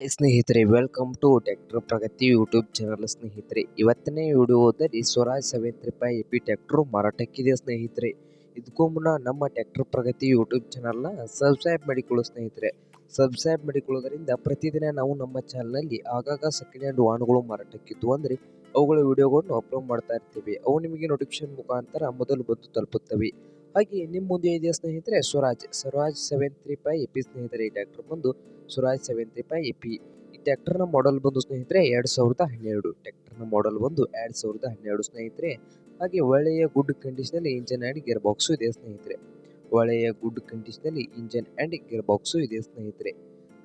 ಸ್ನೇಹಿತರೆ welcome to tractor Pragati YouTube channel ಸ್ನೇಹಿತರೆ. ಇವತ್ತನೇ ವಿಡಿಯೋದಲ್ಲಿ ಸ್ವರಾಜ್ ಸೆವೆನ್ ರೂಪಾಯಿ ಎಪಿ ಟ್ಯಾಕ್ಟರ್ ಮಾರಾಟಕ್ಕಿದೆ ಸ್ನೇಹಿತರೆ. ಇದಕ್ಕೂ ಮುನ್ನ ನಮ್ಮ ಟ್ಯಾಕ್ಟರ್ ಪ್ರಗತಿ ಯೂಟ್ಯೂಬ್ ಚಾನಲ್ನ ಸಬ್ಸ್ಕ್ರೈಬ್ ಮಾಡಿಕೊಳ್ಳು ಸ್ನೇಹಿತರೆ. ಸಬ್ಸ್ಕ್ರೈಬ್ ಮಾಡಿಕೊಳ್ಳೋದ್ರಿಂದ ಪ್ರತಿದಿನ ನಾವು ನಮ್ಮ ಚಾನಲ್ನಲ್ಲಿ ಆಗಾಗ ಸೆಕೆಂಡ್ ಹ್ಯಾಂಡ್ ವಾಹನಗಳು ಮಾರಾಟಕ್ಕಿದ್ದು ಅಂದರೆ ಅವುಗಳ ವಿಡಿಯೋಗಳನ್ನು ಅಪ್ಲೋಡ್ ಮಾಡ್ತಾ ಇರ್ತೀವಿ. ಅವು ನಿಮಗೆ ನೋಟಿಫಿಕೇಶನ್ ಮುಖಾಂತರ ಮೊದಲು ಬಂದು ತಲುಪುತ್ತವೆ. ಹಾಗೆ ನಿಮ್ಮ ಮುಂದೆ ಇದೆ ಸ್ನೇಹಿತರೆ, Swaraj Swaraj seven three five AP ಸ್ನೇಹಿತರೆ, ಈ ಟ್ಯಾಕ್ಟರ್ ಬಂದು Swaraj seven three five AP ಈ ಟ್ಯಾಕ್ಟರ್ನ ಮಾಡೆಲ್ ಬಂದು ಸ್ನೇಹಿತರೆ, ಎರಡು ಸಾವಿರದ ಹನ್ನೆರಡು. ಟ್ಯಾಕ್ಟರ್ನ ಮಾಡೆಲ್ ಬಂದು ಎರಡು ಸಾವಿರದ ಹನ್ನೆರಡು ಸ್ನೇಹಿತರೆ. ಹಾಗೆ ಒಳ್ಳೆಯ ಗುಡ್ ಕಂಡೀಷನಲ್ಲಿ ಇಂಜನ್ ಆ್ಯಂಡ್ ಗೇರ್ ಬಾಕ್ಸು ಇದೆ ಸ್ನೇಹಿತರೆ. ಒಳ್ಳೆಯ ಗುಡ್ ಕಂಡೀಷನಲ್ಲಿ ಇಂಜನ್ ಆ್ಯಂಡ್ ಗೇರ್ ಬಾಕ್ಸು ಇದೆ ಸ್ನೇಹಿತರೆ.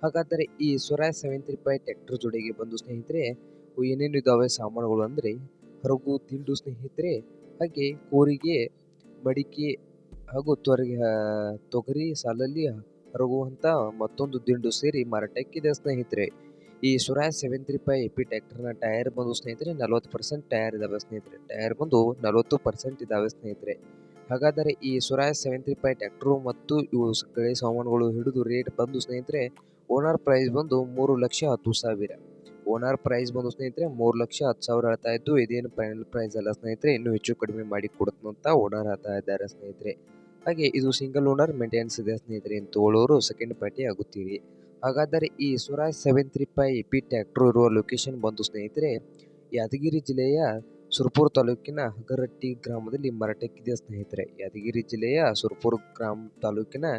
ಹಾಗಾದರೆ ಈ Swaraj seven three five tractor ಜೊತೆಗೆ ಬಂದು ಸ್ನೇಹಿತರೆ ಏನೇನು ಇದ್ದಾವೆ ಸಾಮಾನುಗಳು ಅಂದರೆ, ಹರಗು, ತಿಂಡು ಸ್ನೇಹಿತರೆ, ಹಾಗೆ ಕೋರಿಗೆ, ಮಡಿಕೆ ಹಾಗೂ ತೊರಗೆ ತೊಗರಿ, ಸಾಲಲ್ಲಿ ಹರಗುವಂಥ ಮತ್ತೊಂದು ದಿಂಡು ಸೇರಿ ಮಾರಾಟಕ್ಕಿದೆ ಸ್ನೇಹಿತರೆ. ಈ Swaraj seven three five AP ಟ್ಯಾಕ್ಟರ್ನ tyre ಬಂದು ಸ್ನೇಹಿತರೆ, ನಲವತ್ತು ಪರ್ಸೆಂಟ್ ಟೈರ್ ಇದಾವೆ ಸ್ನೇಹಿತರೆ. ಟೈರ್ ಬಂದು ನಲವತ್ತು ಪರ್ಸೆಂಟ್ ಇದಾವೆ ಸ್ನೇಹಿತರೆ. ಹಾಗಾದರೆ ಈ Swaraj seven three five tractor ಮತ್ತು ಇವು ಕಳೆ ಸಾಮಾನುಗಳು ಹಿಡಿದು ರೇಟ್ ಬಂದು ಸ್ನೇಹಿತರೆ, ಓನರ್ ಪ್ರೈಸ್ ಬಂದು ಮೂರು ಲಕ್ಷ ಹತ್ತು ಸಾವಿರ. ಓನರ್ ಪ್ರೈಸ್ ಬಂದು ಸ್ನೇಹಿತರೆ, ಮೂರು ಲಕ್ಷ ಹತ್ತು ಸಾವಿರ ಹೇಳ್ತಾ ಇದ್ದು, ಇದೇನು ಫೈನಲ್ ಪ್ರೈಸ್ ಅಲ್ಲ ಸ್ನೇಹಿತರೆ, ಇನ್ನೂ ಹೆಚ್ಚು ಕಡಿಮೆ ಮಾಡಿ ಕೊಡುತ್ತಂತ ಓನರ್ ಹೇಳ್ತಾ ಇದ್ದಾರೆ ಸ್ನೇಹಿತರೆ. ಹಾಗೆ ಇದು ಸಿಂಗಲ್ ಓನರ್ ಮೇಂಟೆನೆನ್ಸ್ ಇದೆ ಸ್ನೇಹಿತರೆ ತೋಳೋರು ಸೆಕೆಂಡ್ ಪಾರ್ಟಿ ಆಗುತ್ತೀರಿ. ಹಾಗಾದರೆ ಈ Swaraj seven three five P tractor ಇರುವ ಲೊಕೇಶನ್ ಬಂದು ಸ್ನೇಹಿತರೆ, ಯಾದಗಿರಿ ಜಿಲ್ಲೆಯ ಸುರ್ಪುರ್ ತಾಲೂಕಿನ ಹಗರಟ್ಟಿ ಗ್ರಾಮದಲ್ಲಿ ಮರಟಕ್ಕಿದೆ ಸ್ನೇಹಿತರೆ. ಯಾದಗಿರಿ ಜಿಲ್ಲೆಯ ಸುರ್ಪುರ್ ಗ್ರಾಮ ತಾಲೂಕಿನ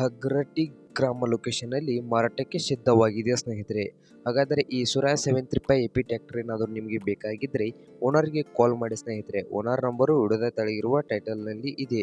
ಹಗರಟ್ಟಿ ಗ್ರಾಮ ಲೊಕೇಶನಲ್ಲಿ ಮಾರಾಟಕ್ಕೆ ಸಿದ್ಧವಾಗಿದೆ ಸ್ನೇಹಿತರೆ. ಹಾಗಾದರೆ ಈ Swaraj seven three five AP tractor ಏನಾದರೂ ನಿಮಗೆ ಬೇಕಾಗಿದ್ದರೆ ಓನರ್ಗೆ ಕಾಲ್ ಮಾಡಿ ಸ್ನೇಹಿತರೆ. ಓನರ್ ನಂಬರು ಹಿಡಿದ ತಳಗಿರುವ ಟೈಟಲ್ನಲ್ಲಿ ಇದೆ.